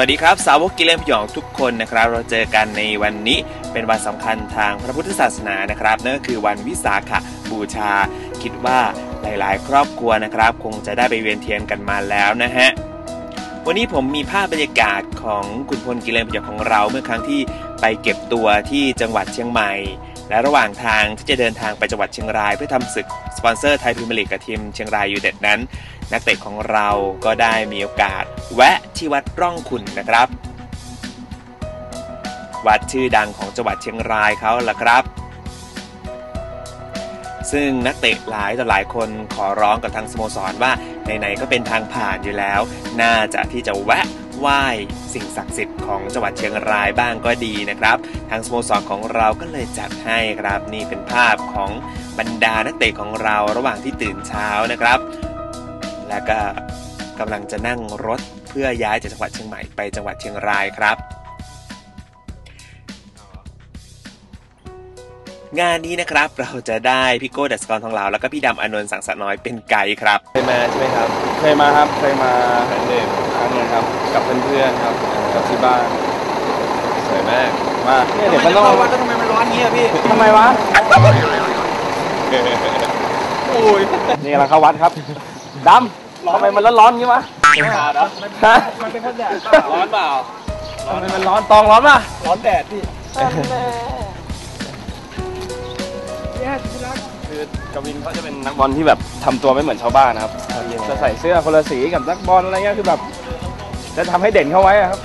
วัสดีครับ สาวกกิเลนพยองทุกคนนะครับ เราเจอกันในวันนี้เป็นวันสำคัญทางพระพุทธศาสนานะครับนั่นก็คือวันวิสาขบูชา คิดว่าหลาย ๆ ครอบครัวนะครับ คงจะได้ไปเวียนเทียนกันมาแล้วนะฮะวันนี้ผมมีภาพบรรยากาศของคุณพลกิเลนพยองของเราเมื่อครั้งที่ไปเก็บตัวที่จังหวัดเชียงใหม่ และระหว่างทางที่จะเดินทางไปจังหวัดเชียงราย เพื่อทำศึกสปอนเซอร์ไทยพรีเมียร์ลีกกับทีมเชียงรายยูเต็ดนั้น นักเตะของเราก็ได้มีโอกาส แวะที่วัดร่องขุนนะครับ วัดชื่อดังของจังหวัดเชียงรายเขาล่ะครับ ซึ่งนักเตะหลายต่อหลายคนขอร้องกับทางสโมสรว่าไหนๆก็เป็นทางผ่านอยู่แล้ว น่าจะที่จะแวะไหว้สิ่งศักดิ์สิทธิ์ของจังหวัดเชียงรายบ้างก็ดีนะครับ ทางสโมสรของเราก็เลยจัดให้ครับ นี่เป็นภาพของบรรดานักเตะของเราระหว่างที่ตื่นเช้านะครับ และก็กำลังจะนั่งรถเพื่อย้ายจากจังหวัดเชียงใหม่ไปจังหวัดเชียงรายครับ งานนี้นะครับเราจะได้พี่โก้ดัสกรทองเหลาแล้วก็พี่ดำอานนท์สังสะน้อยเป็นไกด์ครับ เคยมาใช่ไหมครับ เคยมาครับ เคยมาครั้งหนึ่งครั้งหนึงครับ กับเพื่อนๆครับ กับที่บ้าน สวยมาก มาเนี่ยเดี๋ยวมันต้องว่าทำไมมันร้อนงี้อะพี่ทำไมวะ โอ้ยนี่กำลังเข้าวัดครับ ดำทำไมมันร้อนๆงี้วะฮะมันเป็นข้าวแดดร้อนเปล่าทำไมมันร้อนตองร้อนป่ะร้อนแดดพี่คือกวินเขาจะเป็นนักบอลที่แบบทำตัวไม่เหมือนชาวบ้านนะครับจะใส่เสื้อคนละสีกับนักบอลอะไรเงี้ยคือแบบจะทำให้เด่นเข้าไว้อะครับ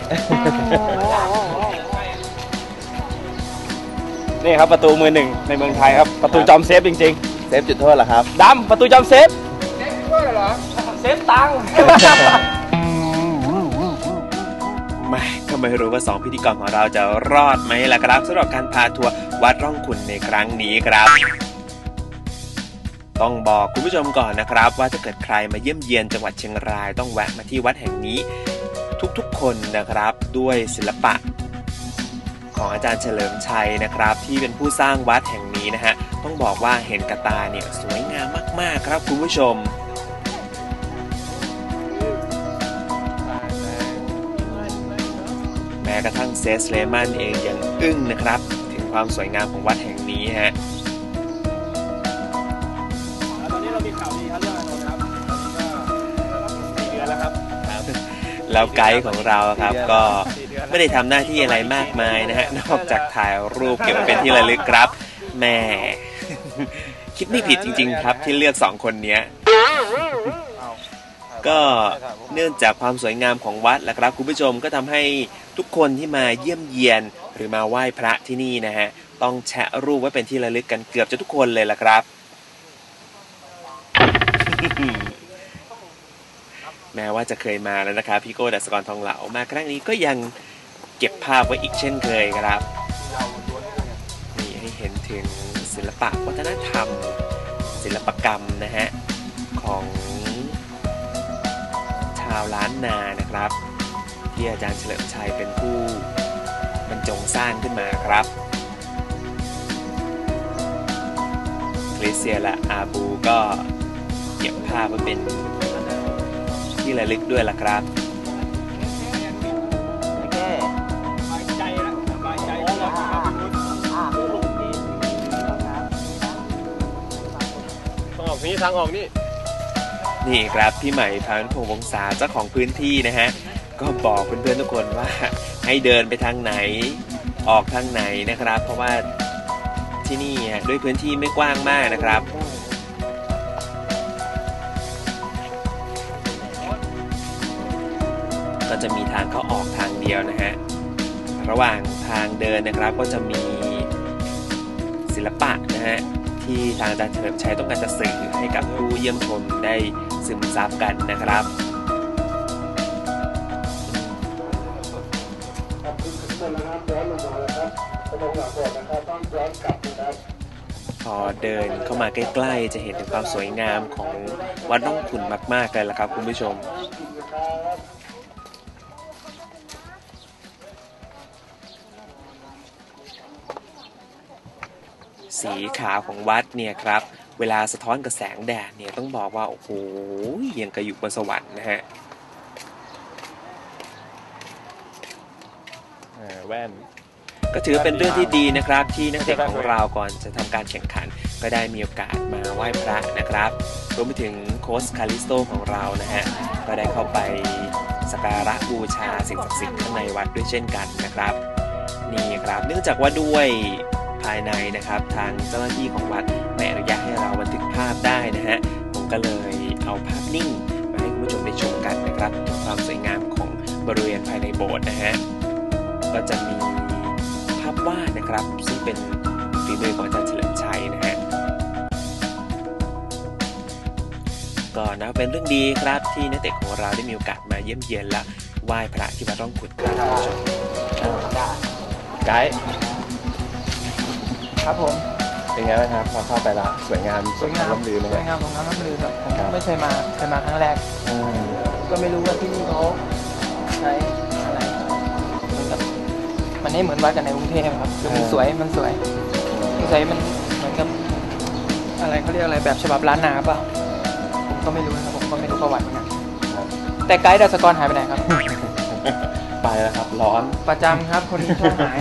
นี่ครับประตูมือหนึ่งในเมืองไทยครับ ประตูจอมเซฟจริงเซฟจุดโทษเหรอครับๆดำประตูจอมเซฟ เซฟตังค์ไม่ก็ไม่รู้ว่าสองพิธีกรของเราจะรอดไหมล่ะครับสำหรับการพาทัวร์วัดร่องขุนในครั้งนี้ครับต้องบอกคุณผู้ชมก่อนนะครับ ว่าถ้าเกิดใครมาเยี่ยมเยียนจังหวัดเชียงรายต้องแวะมาที่วัดแห่งนี้ ทุกๆคนนะครับด้วยศิลปะ ของอาจารย์เฉลิมชัยนะครับ ที่เป็นผู้สร้างวัดแห่งนี้นะฮะต้องบอกว่าเห็นกระตาเนี่ยสวยงามมากๆครับคุณผู้ชม กระทั่งเซสเลมันเองยังอึ้งนะครับ ถึงความสวยงามของวัดแห่งนี้ฮะตอนนี้เรามีข่าวดีครับเรื่องอานนท์ครับสี่เดือนแล้วครับแล้วไกด์ของเราครับก็ไม่ได้ทำหน้าที่อะไรมากมายนะฮะนอกจากถ่ายรูปเก็บไว้เป็นที่ระลึกครับแหม่คิดไม่ผิดจริง ๆ ครับที่เลือกสองคนเนี้ย ก็เนื่องจากความสวยงามของวัดแหละครับคุณผู้ชมก็ทำให้ทุกคนที่มาเยี่ยมเยียน หรือมาไหว้พระที่นี่นะฮะต้องแชะรูปไว้เป็นที่ระลึกกันเกือบจะทุกคนเลยล่ะครับแม้ว่าจะเคยมาแล้วนะครับพี่โก้ดัสกรทองเหลามาครั้งนี้ก็ยังเก็บภาพไว้อีกเช่นเคยครับนี่ให้เห็นถึงศิลปะวัฒนธรรม ศิลปกรรมนะฮะของาวล้านนานะครับ ที่อาจารย์เฉลิมชัยเป็นผู้บรรจงสร้างขึ้นมาครับคริสเซียและอาบูก็เก็บภาพไว้เป็นที่ระลึกด้วยล่ะครับต้องออกนี้ทางออกนี่ นี่ครับพี่ใหม่พานุพงษ์วงศาเจ้าของพื้นที่นะฮะก็บอกเพื่อนๆทุกคนว่าให้เดินไปทางไหนออกทางไหนนะครับ เพราะว่าที่นี่ฮะด้วยพื้นที่ไม่กว้างมากนะครับก็จะมีทางเข้าออกทางเดียวนะฮะ ระหว่างทางเดินนะครับก็จะมีศิลปะนะฮะ ที่ทางอาจารย์เฉลิมชัยต้องการจะสื่อให้กับผู้เยี่ยมชมได้ซึมซับกันนะครับพอเดินเข้ามาใกล้ๆ จะเห็นถึงความสวยงามของวัดร่องขุนมากๆเลยละครับคุณผู้ชม สีขาวของวัดเนี่ยครับเวลาสะท้อนกับแสงแดดเนี่ยต้องบอกว่าโอ้โหยังกระอยู่บนสวรรค์นะฮะอ่าแว่นก็ถือเป็นเรื่องที่ดีนะครับที่นักเตะของเราก่อนจะทำการแข่งขัน ก็ได้มีโอกาสมาไหว้พระนะครับรวมไปถึงโค้ชคาริสโตของเรานะฮะก็ได้เข้าไปสักการะบูชาสิ่งศักดิ์สิทธิ์ข้างในวัดด้วยเช่นกันนะครับ นี่ครับเนื่องจากว่าด้วย ภายในนะครับ ทางเจ้าหน้าที่ของวัดไม่อนุญาตให้เราบันทึกภาพได้นะฮะผมก็เลยเอาภาพนิ่งมาให้คุณผู้ชมได้ชมกันนะครับถึงความสวยงามของบริเวณภายในโบสถ์นะฮะก็จะมีภาพวาดนะครับ ซึ่งเป็นฝีมือของอาจารย์เฉลิมชัยนะฮะก็นับเป็นเรื่องดีครับที่นักเตะของเราได้มีโอกาสมาเยี่ยมเยียนและไหว้พระที่วัดร่องขุนครับคุณผู้ชมไกด์ ครับผมเป็นไงบ้างครับพอเข้าไปละสวยงามสวยงามล้ำลือไหมสวยงามของน้ำน้ำลือครับผมครับไม่เคยมาเคยมาครั้งแรกอืมก็ไม่รู้ว่าที่นี่เขาใช้อะไรเหมือนกับมันไม่เหมือนวัดกันในกรุงเทพครับคือมันสวยมันสวยสงสัยมันเหมือนกับอะไรเขาเรียกอะไรแบบฉบับล้านนาเปล่าผมก็ไม่รู้นะครับผมก็ไม่รู้ประวัติเหมือนกันแต่ไกด์ดัสกรหายไปไหนครับ ไปแล้วครับ ร้อนประจำครับคนนี้ชอบหาย